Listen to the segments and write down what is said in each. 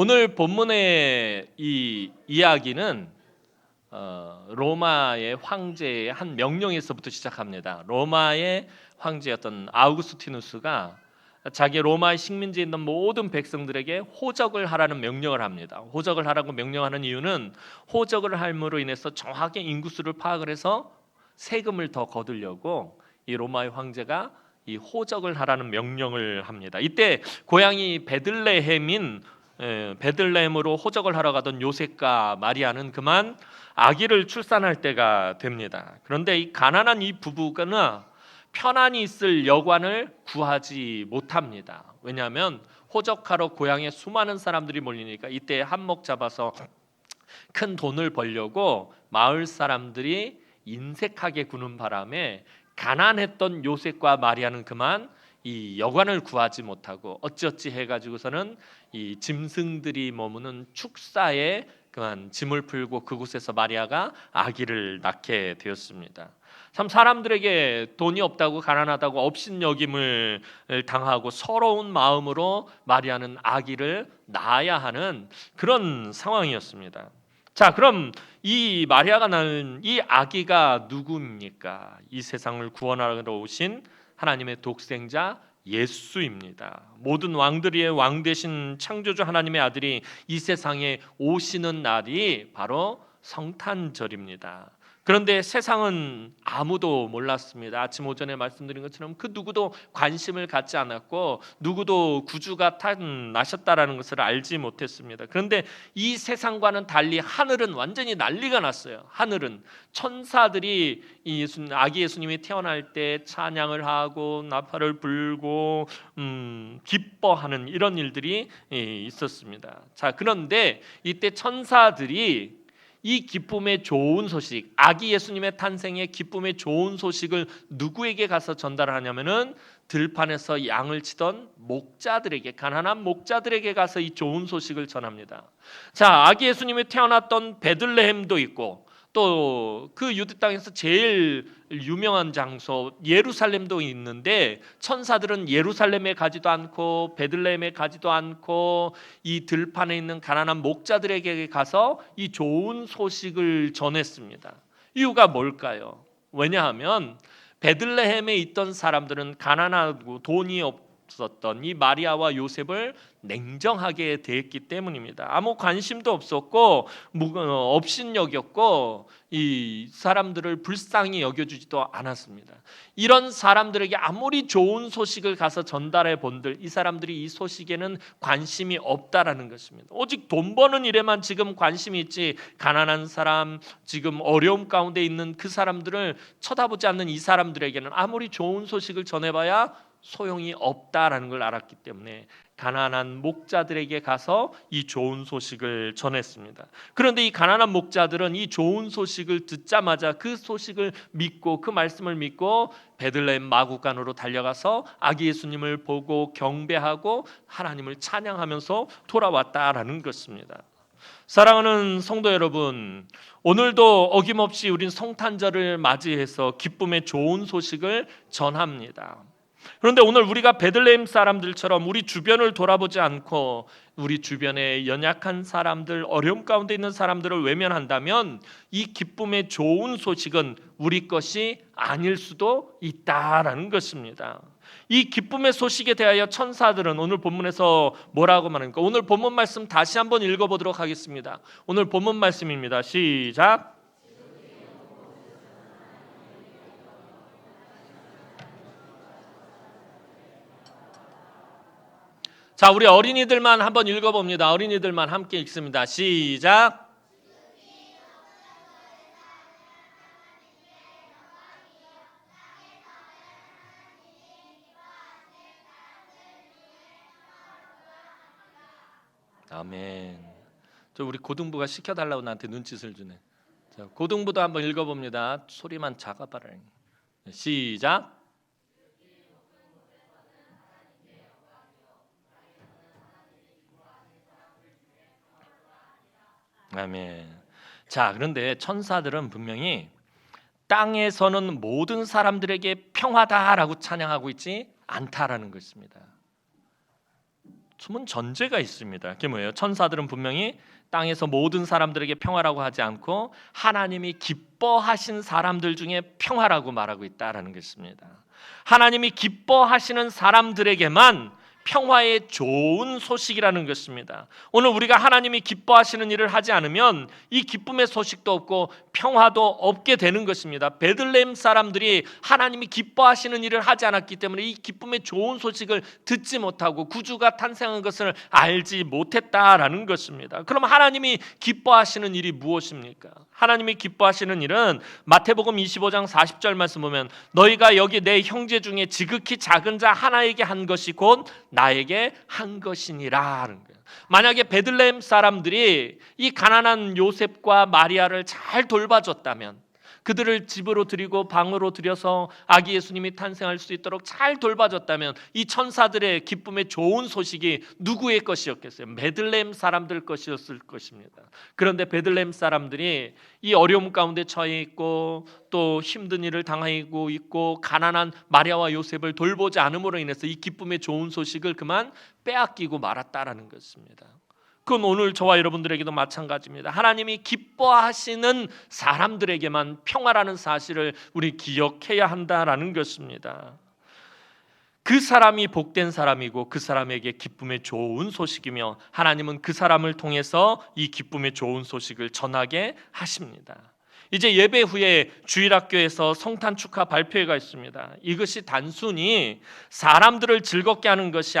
오늘 본문의 이 이야기는 어, 로마의 황제의 한 명령에서부터 시작합니다. 로마의 황제였던 아우구스티누스가 자기 로마의 식민지에 있는 모든 백성들에게 호적을 하라는 명령을 합니다. 호적을 하라고 명령하는 이유는 호적을 함으로 인해서 정확히 인구수를 파악을 해서 세금을 더 거두려고 이 로마의 황제가 이 호적을 하라는 명령을 합니다. 이때 고향이 베들레헴인 에, 베들레헴으로 호적을 하러 가던 요셉과 마리아는 그만 아기를 출산할 때가 됩니다. 그런데 이 가난한 이 부부가 편안히 있을 여관을 구하지 못합니다. 왜냐하면 호적하러 고향에 수많은 사람들이 몰리니까 이때 한몫 잡아서 큰 돈을 벌려고 마을 사람들이 인색하게 구는 바람에 가난했던 요셉과 마리아는 그만 이 여관을 구하지 못하고 어찌어찌 해가지고서는 이 짐승들이 머무는 축사에 그만 짐을 풀고 그곳에서 마리아가 아기를 낳게 되었습니다. 참 사람들에게 돈이 없다고 가난하다고 업신여김을 당하고 서러운 마음으로 마리아는 아기를 낳아야 하는 그런 상황이었습니다. 자, 그럼 이 마리아가 낳은 이 아기가 누구입니까? 이 세상을 구원하러 오신 하나님의 독생자 예수입니다. 모든 왕들의 왕 되신 창조주 하나님의 아들이 이 세상에 오시는 날이 바로 성탄절입니다. 그런데 세상은 아무도 몰랐습니다. 아침 오전에 말씀드린 것처럼 그 누구도 관심을 갖지 않았고 누구도 구주가 나셨다라는 것을 알지 못했습니다. 그런데 이 세상과는 달리 하늘은 완전히 난리가 났어요. 하늘은 천사들이 이 예수, 아기 예수님이 태어날 때 찬양을 하고 나팔을 불고 음, 기뻐하는 이런 일들이 있었습니다. 자 그런데 이때 천사들이 이 기쁨의 좋은 소식, 아기 예수님의 탄생의 기쁨의 좋은 소식을 누구에게 가서 전달하냐면은 들판에서 양을 치던 목자들에게 가난한 목자들에게 가서 이 좋은 소식을 전합니다. 자, 아기 예수님이 태어났던 베들레헴도 있고 또 그 유대 땅에서 제일 유명한 장소 예루살렘도 있는데 천사들은 예루살렘에 가지도 않고 베들레헴에 가지도 않고 이 들판에 있는 가난한 목자들에게 가서 이 좋은 소식을 전했습니다. 이유가 뭘까요? 왜냐하면 베들레헴에 있던 사람들은 가난하고 돈이 없 었던 이 마리아와 요셉을 냉정하게 대했기 때문입니다. 아무 관심도 없었고 어, 업신여겼고 이 사람들을 불쌍히 여겨주지도 않았습니다. 이런 사람들에게 아무리 좋은 소식을 가서 전달해 본들 이 사람들이 이 소식에는 관심이 없다라는 것입니다. 오직 돈 버는 일에만 지금 관심이 있지 가난한 사람 지금 어려움 가운데 있는 그 사람들을 쳐다보지 않는 이 사람들에게는 아무리 좋은 소식을 전해봐야 소용이 없다라는 걸 알았기 때문에 가난한 목자들에게 가서 이 좋은 소식을 전했습니다. 그런데 이 가난한 목자들은 이 좋은 소식을 듣자마자 그 소식을 믿고 그 말씀을 믿고 베들레헴 마구간으로 달려가서 아기 예수님을 보고 경배하고 하나님을 찬양하면서 돌아왔다라는 것입니다. 사랑하는 성도 여러분, 오늘도 어김없이 우린 성탄절을 맞이해서 기쁨의 좋은 소식을 전합니다. 그런데 오늘 우리가 베들레헴 사람들처럼 우리 주변을 돌아보지 않고 우리 주변에 연약한 사람들, 어려움 가운데 있는 사람들을 외면한다면 이 기쁨의 좋은 소식은 우리 것이 아닐 수도 있다라는 것입니다. 이 기쁨의 소식에 대하여 천사들은 오늘 본문에서 뭐라고 말합니까? 오늘 본문 말씀 다시 한번 읽어보도록 하겠습니다. 오늘 본문 말씀입니다. 시작. 자, 우리 어린이들만 한번 읽어봅니다. 어린이들만 함께 읽습니다. 시작. 아멘. 저 우리 고등부가 시켜달라고 나한테 눈짓을 주네. 자, 고등부도 한번 읽어봅니다. 소리만 작아봐라. 시작. 아멘. 자, 그런데 천사들은 분명히 땅에서는 모든 사람들에게 평화다라고 찬양하고 있지 않다라는 것입니다. 숨은 전제가 있습니다. 그게 뭐예요? 천사들은 분명히 땅에서 모든 사람들에게 평화라고 하지 않고 하나님이 기뻐하신 사람들 중에 평화라고 말하고 있다라는 것입니다. 하나님이 기뻐하시는 사람들에게만 평화의 좋은 소식이라는 것입니다. 오늘 우리가 하나님이 기뻐하시는 일을 하지 않으면 이 기쁨의 소식도 없고 평화도 없게 되는 것입니다. 베들레헴 사람들이 하나님이 기뻐하시는 일을 하지 않았기 때문에 이 기쁨의 좋은 소식을 듣지 못하고 구주가 탄생한 것을 알지 못했다라는 것입니다. 그럼 하나님이 기뻐하시는 일이 무엇입니까? 하나님이 기뻐하시는 일은 마태복음 25장 40절 말씀 보면 너희가 여기 내 형제 중에 지극히 작은 자 하나에게 한 것이 곧 나에게 한 것이니라는 거예요. 만약에 베들레헴 사람들이 이 가난한 요셉과 마리아를 잘 돌봐줬다면 그들을 집으로 들이고 방으로 들여서 아기 예수님이 탄생할 수 있도록 잘 돌봐줬다면 이 천사들의 기쁨의 좋은 소식이 누구의 것이었겠어요? 베들레헴 사람들 것이었을 것입니다. 그런데 베들레헴 사람들이 이 어려움 가운데 처해 있고 또 힘든 일을 당하고 있고 가난한 마리아와 요셉을 돌보지 않음으로 인해서 이 기쁨의 좋은 소식을 그만 빼앗기고 말았다라는 것입니다. 그건 오늘 저와 여러분들에게도 마찬가지입니다. 하나님이 기뻐하시는 사람들에게만 평화라는 사실을 우리 기억해야 한다라는 것입니다. 그 사람이 복된 사람이고 그 사람에게 기쁨의 좋은 소식이며 하나님은 그 사람을 통해서 이 기쁨의 좋은 소식을 전하게 하십니다. 이제 예배 후에 주일학교에서 성탄 축하 발표회가 있습니다. 이것이 단순히 사람들을 즐겁게 하는 것이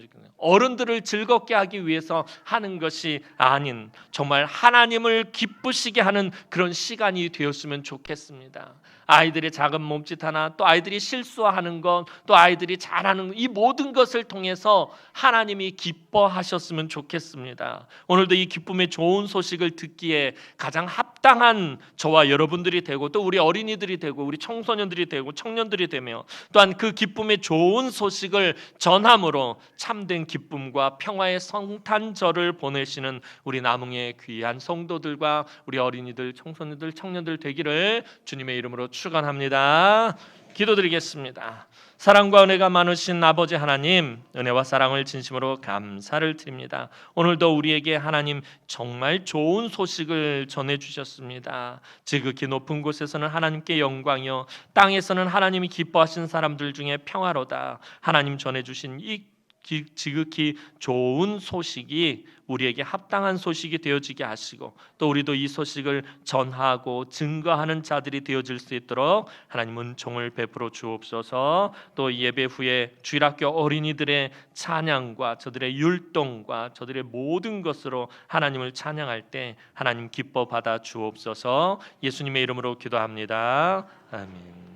좋겠네요. 어른들을 즐겁게 하기 위해서 하는 것이 아닌 정말 하나님을 기쁘시게 하는 그런 시간이 되었으면 좋겠습니다. 아이들의 작은 몸짓 하나, 또 아이들이 실수하는 것, 또 아이들이 잘하는 이 모든 것을 통해서 하나님이 기뻐하셨으면 좋겠습니다. 오늘도 이 기쁨의 좋은 소식을 듣기에 가장 합당한 저와 여러분들이 되고 또 우리 어린이들이 되고 우리 청소년들이 되고 청년들이 되며 또한 그 기쁨의 좋은 소식을 전함으로 참된 기쁨과 평화의 성탄절을 보내시는 우리 남흥의 귀한 성도들과 우리 어린이들, 청소년들, 청년들 되기를 주님의 이름으로 축원합니다. 기도드리겠습니다. 사랑과 은혜가 많으신 아버지 하나님, 은혜와 사랑을 진심으로 감사를 드립니다. 오늘도 우리에게 하나님 정말 좋은 소식을 전해 주셨습니다. 지극히 높은 곳에서는 하나님께 영광이요, 땅에서는 하나님이 기뻐하신 사람들 중에 평화로다. 하나님 전해 주신 이 지- 지극히 좋은 소식이 우리에게 합당한 소식이 되어지게 하시고 또 우리도 이 소식을 전하고 증거하는 자들이 되어질 수 있도록 하나님 은총을 베풀어 주옵소서. 또 예배 후에 주일학교 어린이들의 찬양과 저들의 율동과 저들의 모든 것으로 하나님을 찬양할 때 하나님 기뻐 받아 주옵소서. 예수님의 이름으로 기도합니다. 아멘.